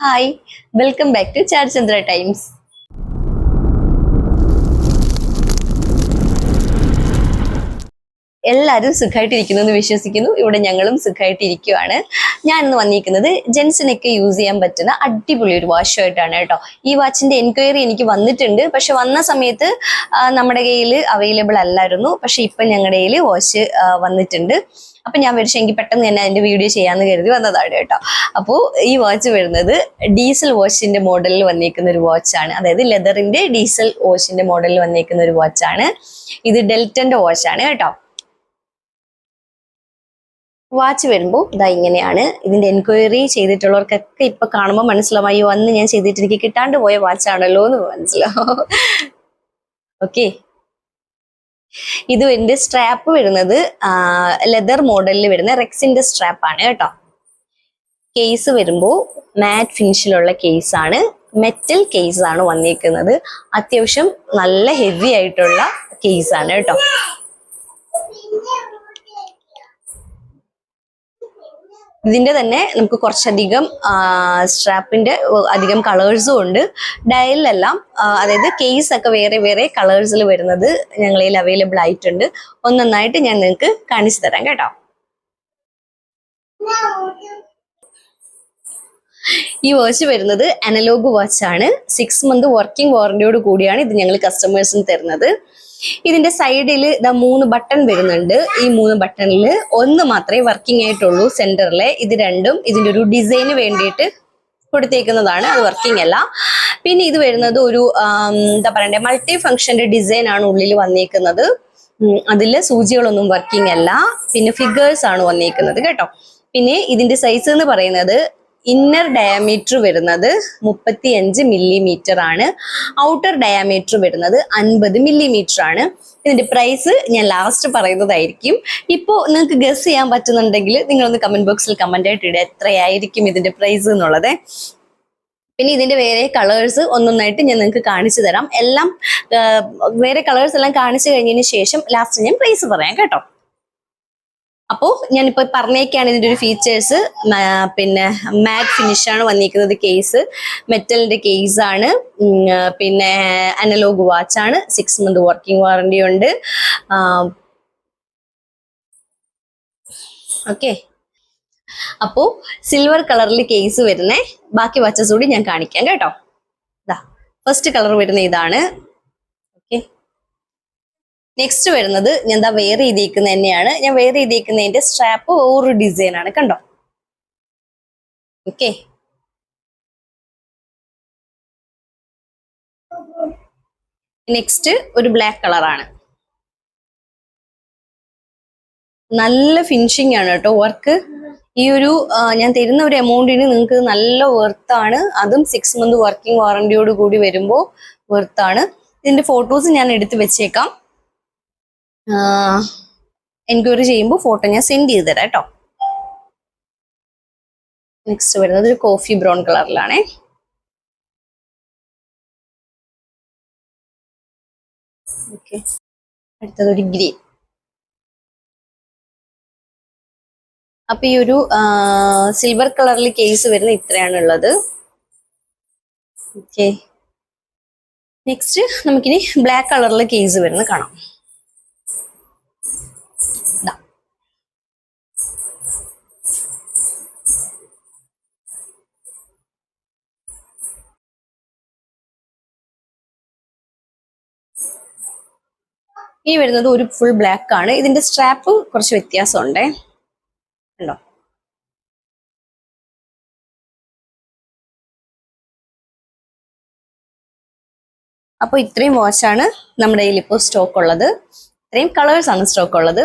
hi welcome back to Charchandra Times എല്ലാവരും സുഖമായിട്ടിരിക്കുന്നു എന്ന് വിശ്വസിക്കുന്നു. ഇവിടെ ഞങ്ങളും സുഖമായിട്ടിരിക്കുവാണ് ഞാൻ ഇന്ന് വന്നിരിക്കുന്നത് ജെൻസിനൊക്കെ യൂസ് ചെയ്യാൻ പറ്റുന്ന അടിപൊളി ഒരു വാച്ചുമായിട്ടാണ് കേട്ടോ. ഈ വാച്ചിന്റെ എൻക്വയറി എനിക്ക് വന്നിട്ടുണ്ട്. പക്ഷെ വന്ന സമയത്ത് നമ്മുടെ കയ്യിൽ അവൈലബിൾ അല്ലായിരുന്നു. പക്ഷെ ഇപ്പൊ ഞങ്ങളുടെ കയ്യിൽ വാച്ച് വന്നിട്ടുണ്ട്. അപ്പൊ ഞാൻ വിളിച്ചു എനിക്ക് പെട്ടെന്ന് തന്നെ അതിന്റെ വീഡിയോ ചെയ്യാന്ന് കരുതി വന്നതാണ് കേട്ടോ. അപ്പോൾ ഈ വാച്ച് വരുന്നത് ഡീസൽ വാച്ചിന്റെ മോഡലിൽ വന്നിരിക്കുന്ന ഒരു വാച്ചാണ്. അതായത് ലെതറിന്റെ ഡീസൽ വാച്ചിന്റെ മോഡലിൽ വന്നിരിക്കുന്ന ഒരു വാച്ചാണ്. ഇത് ഡെൽറ്റന്റെ വാച്ചാണ് കേട്ടോ. വാച്ച് വരുമ്പോൾ ഇതാ ഇങ്ങനെയാണ്. ഇതിന്റെ എൻക്വയറി ചെയ്തിട്ടുള്ളവർക്കൊക്കെ ഇപ്പൊ കാണുമ്പോൾ മനസ്സിലാവും അയ്യോ അന്ന് ഞാൻ ചെയ്തിട്ട് എനിക്ക് കിട്ടാണ്ട് പോയ വാച്ചാണല്ലോ എന്ന് മനസ്സിലാവും. ഓക്കെ. ഇത് എന്റെ സ്ട്രാപ്പ് വരുന്നത് ലെതർ മോഡലിൽ വരുന്ന റെക്സിന്റെ സ്ട്രാപ്പ് ആണ് കേട്ടോ. കേസ് വരുമ്പോൾ മാറ്റ് ഫിനിഷിലുള്ള കേസ് ആണ്. മെറ്റൽ കേസ് ആണ് വന്നിരിക്കുന്നത് അത്യാവശ്യം നല്ല ഹെവി ആയിട്ടുള്ള കേസ് ആണ് കേട്ടോ. ഇതിന്റെ തന്നെ നമുക്ക് കുറച്ചധികം സ്ട്രാപ്പിന്റെ അധികം കളേഴ്സും ഉണ്ട്. ഡയലിലെല്ലാം അതായത് കേസ് ഒക്കെ വേറെ വേറെ കളേഴ്സിൽ വരുന്നത് ഞങ്ങളിൽ അവൈലബിൾ ആയിട്ടുണ്ട്. ഒന്നൊന്നായിട്ട് ഞാൻ നിങ്ങൾക്ക് കാണിച്ചു തരാം കേട്ടോ. ഈ വാച്ച് വരുന്നത് അനലോഗ് വാച്ച് ആണ്. സിക്സ് മന്ത് വർക്കിംഗ് വാറന്റിയോട് കൂടിയാണ് ഇത് ഞങ്ങൾ കസ്റ്റമേഴ്സിന് തരുന്നത്. ഇതിന്റെ സൈഡിൽ ഇതാ മൂന്ന് ബട്ടൺ വരുന്നുണ്ട്. ഈ മൂന്ന് ബട്ടണിൽ ഒന്ന് മാത്രമേ വർക്കിംഗ് ആയിട്ടുള്ളൂ സെന്ററിലെ ഇത് രണ്ടും ഇതിന്റെ ഒരു ഡിസൈന് വേണ്ടിയിട്ട് കൊടുത്തേക്കുന്നതാണ്. അത് വർക്കിംഗ് അല്ല. പിന്നെ ഇത് വരുന്നത് ഒരു എന്താ പറയണ്ടേ മൾട്ടി ഫംഗ്ഷന്റെ ഡിസൈൻ ആണ് ഉള്ളിൽ വന്നേക്കുന്നത്. അതിൽ സൂചികളൊന്നും വർക്കിംഗ് അല്ല. പിന്നെ ഫിഗേഴ്സ് ആണ് വന്നേക്കുന്നത് കേട്ടോ. പിന്നെ ഇതിന്റെ സൈസ് എന്ന് പറയുന്നത് ഇന്നർ ഡയമീറ്റർ വരുന്നത് മുപ്പത്തി അഞ്ച് മില്ലിമീറ്റർ ആണ്. ഔട്ടർ ഡയമീറ്റർ വരുന്നത് അൻപത് മില്ലിമീറ്റർ ആണ്. ഇതിന്റെ പ്രൈസ് ഞാൻ ലാസ്റ്റ് പറയുന്നതായിരിക്കും. ഇപ്പോൾ നിങ്ങൾക്ക് ഗസ് ചെയ്യാൻ പറ്റുന്നുണ്ടെങ്കിൽ നിങ്ങളൊന്ന് കമന്റ് ബോക്സിൽ കമന്റ് ആയിട്ട് ഇടുക. എത്രയായിരിക്കും ഇതിന്റെ പ്രൈസ് എന്നുള്ളത്. പിന്നെ ഇതിന്റെ വേറെ കളേഴ്സ് ഒന്നൊന്നായിട്ട് ഞാൻ നിങ്ങൾക്ക് കാണിച്ചു തരാം. എല്ലാം വേറെ കളേഴ്സ് എല്ലാം കാണിച്ചു കഴിഞ്ഞതിന് ശേഷം ലാസ്റ്റ് ഞാൻ പ്രൈസ് പറയാം കേട്ടോ. അപ്പോൾ ഞാനിപ്പോൾ പറഞ്ഞേക്കാണ് ഇതിന്റെ ഒരു ഫീച്ചേഴ്സ് പിന്നെ മാറ്റ് ഫിനിഷ് ആണ് വന്നിരിക്കുന്നത് കേസ് മെറ്റലിന്റെ കേസ് ആണ്. പിന്നെ അനലോഗ് വാച്ച് ആണ്. സിക്സ് മന്ത് വർക്കിംഗ് വാറണ്ടി ഉണ്ട്. ഓക്കെ അപ്പോ സിൽവർ കളറിൽ കേസ് വരുന്നേ. ബാക്കി വാച്ചസ് കൂടി ഞാൻ കാണിക്കാം കേട്ടോ. ഫസ്റ്റ് കളർ വരുന്ന ഇതാണ്. ഓക്കെ നെക്സ്റ്റ് വരുന്നത് ഞാൻ എന്താ വേറെ ചെയ്തേക്കുന്നത് തന്നെയാണ്. ഞാൻ വേറെ ചെയ്തേക്കുന്നതിന്റെ സ്ട്രാപ്പ് വേറൊരു ഡിസൈൻ ആണ് കണ്ടോ? ഓക്കെ നെക്സ്റ്റ് ഒരു ബ്ലാക്ക് കളറാണ് നല്ല ഫിനിഷിംഗ് ആണ് കേട്ടോ വർക്ക് ഈ ഒരു ഞാൻ തരുന്ന ഒരു എമൗണ്ടിന് നിങ്ങൾക്ക് നല്ല വെർത്താണ് അതും സിക്സ് മന്ത് വർക്കിംഗ് വാറണ്ടിയോട് കൂടി വരുമ്പോൾ വെർത്താണ് ഇതിന്റെ ഫോട്ടോസ് ഞാൻ എടുത്ത് വെച്ചേക്കാം. എൻക്വയറി ചെയ്യുമ്പോൾ ഫോട്ടോ ഞാൻ സെൻഡ് ചെയ്ത് തരാം കേട്ടോ. നെക്സ്റ്റ് വരുന്നത് ഒരു കോഫി ബ്രൗൺ കളറിലാണേ ഓക്കെ അടുത്തത് ഒരു ഗ്രീൻ അപ്പൊ ഈ ഒരു സിൽവർ കളറിൽ കേസ് വരുന്ന ഇത്രയാണ് ഉള്ളത് ഓക്കെ നെക്സ്റ്റ് നമുക്കിനി ബ്ലാക്ക് കളറിൽ കേസ് വരുന്ന കാണാം. ഈ വരുന്നത് ഒരു ഫുൾ ബ്ലാക്ക് ആണ്. ഇതിന്റെ സ്ട്രാപ്പ് കുറച്ച് വ്യത്യാസമുണ്ടേ. ഉണ്ടോ അപ്പോൾ ഇത്രയും വാച്ചാണ് നമ്മുടെ കയ്യിൽ ഇപ്പോൾ സ്റ്റോക്ക് ഉള്ളത്. ഇത്രയും കളേഴ്സ് ആണ് സ്റ്റോക്ക് ഉള്ളത്.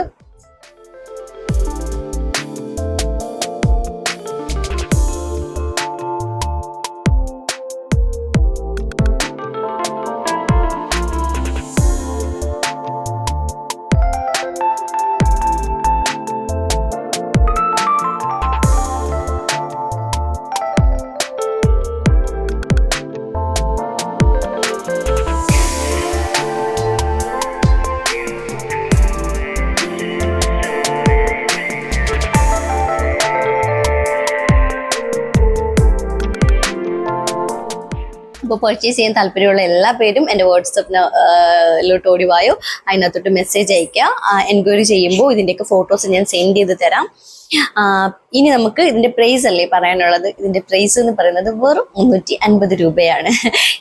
അപ്പോൾ പർച്ചേസ് ചെയ്യാൻ താല്പര്യമുള്ള എല്ലാ പേരും എന്റെ വാട്സപ്പിലോട്ട് ഓടി വായോ. അതിനകത്തോട്ട് മെസ്സേജ് അയക്കുക എൻക്വയറി ചെയ്യുമ്പോൾ ഇതിന്റെയൊക്കെ ഫോട്ടോസ് ഞാൻ സെൻഡ് ചെയ്ത് തരാം. ഇനി നമുക്ക് ഇതിന്റെ പ്രൈസ് അല്ലേ പറയാനുള്ളത്? ഇതിന്റെ പ്രൈസ് എന്ന് പറയുന്നത് വെറും മുന്നൂറ്റി അൻപത് രൂപയാണ്.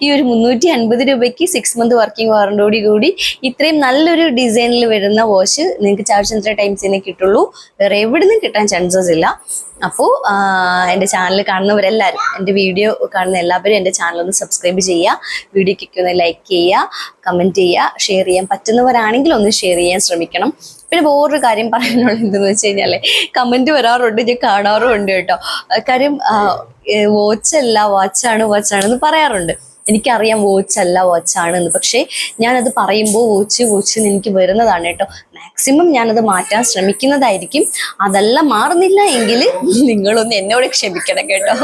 ഈ ഒരു മുന്നൂറ്റി അൻപത് രൂപയ്ക്ക് സിക്സ് മന്ത് വർക്കിംഗ് വാറണ്ടോടി കൂടി ഇത്രയും നല്ലൊരു ഡിസൈനിൽ വരുന്ന വാഷ് നിങ്ങൾക്ക് ചാർജ് ടൈംസ് ടൈംസിനെ കിട്ടുള്ളൂ. വേറെ എവിടെ നിന്നും കിട്ടാൻ ചാൻസസ് ഇല്ല. അപ്പോൾ എന്റെ ചാനൽ കാണുന്നവരെല്ലാവരും എന്റെ വീഡിയോ കാണുന്ന എല്ലാവരും എന്റെ ചാനൽ ഒന്ന് സബ്സ്ക്രൈബ് ചെയ്യുക വീഡിയോ ഒന്ന് ലൈക്ക് ചെയ്യുക കമന്റ് ചെയ്യുക ഷെയർ ചെയ്യാൻ പറ്റുന്നവരാണെങ്കിൽ ഒന്ന് ഷെയർ ചെയ്യാൻ ശ്രമിക്കണം. പിന്നെ വേറൊരു കാര്യം പറയാനുള്ളത് എന്തെന്ന് വെച്ച് കഴിഞ്ഞാൽ കമന്റ് വരാറുണ്ട് ഞാൻ കാണാറുണ്ട് കേട്ടോ. കാര്യം വാച്ച് അല്ല വാച്ചാണ് വാച്ചാണ് എന്ന് പറയാറുണ്ട്. എനിക്കറിയാം വാച്ച് അല്ല വാച്ചാണ് എന്ന് പക്ഷേ ഞാനത് പറയുമ്പോൾ വോച്ച് വോച്ച് എനിക്ക് വരുന്നതാണ് കേട്ടോ. മാക്സിമം ഞാനത് മാറ്റാൻ ശ്രമിക്കുന്നതായിരിക്കും. അതല്ല മാറുന്നില്ല എങ്കിൽ നിങ്ങളൊന്ന് എന്നോട് ക്ഷമിക്കണം കേട്ടോ.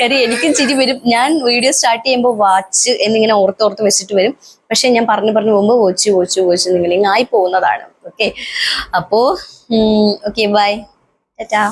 കാര്യം എനിക്കും ചിരി വരും. ഞാൻ വീഡിയോ സ്റ്റാർട്ട് ചെയ്യുമ്പോൾ വാച്ച് എന്നിങ്ങനെ ഓർത്തോർത്ത് വെച്ചിട്ട് വരും. പക്ഷെ ഞാൻ പറഞ്ഞു പറഞ്ഞു പോകുമ്പോൾ വോച്ച് വോച്ച് വോച്ച് നിങ്ങൾ ഇങ്ങായി ആയി പോകുന്നതാണ്. ഓക്കെ അപ്പോ ഓക്കെ ബൈ ടാറ്റാ.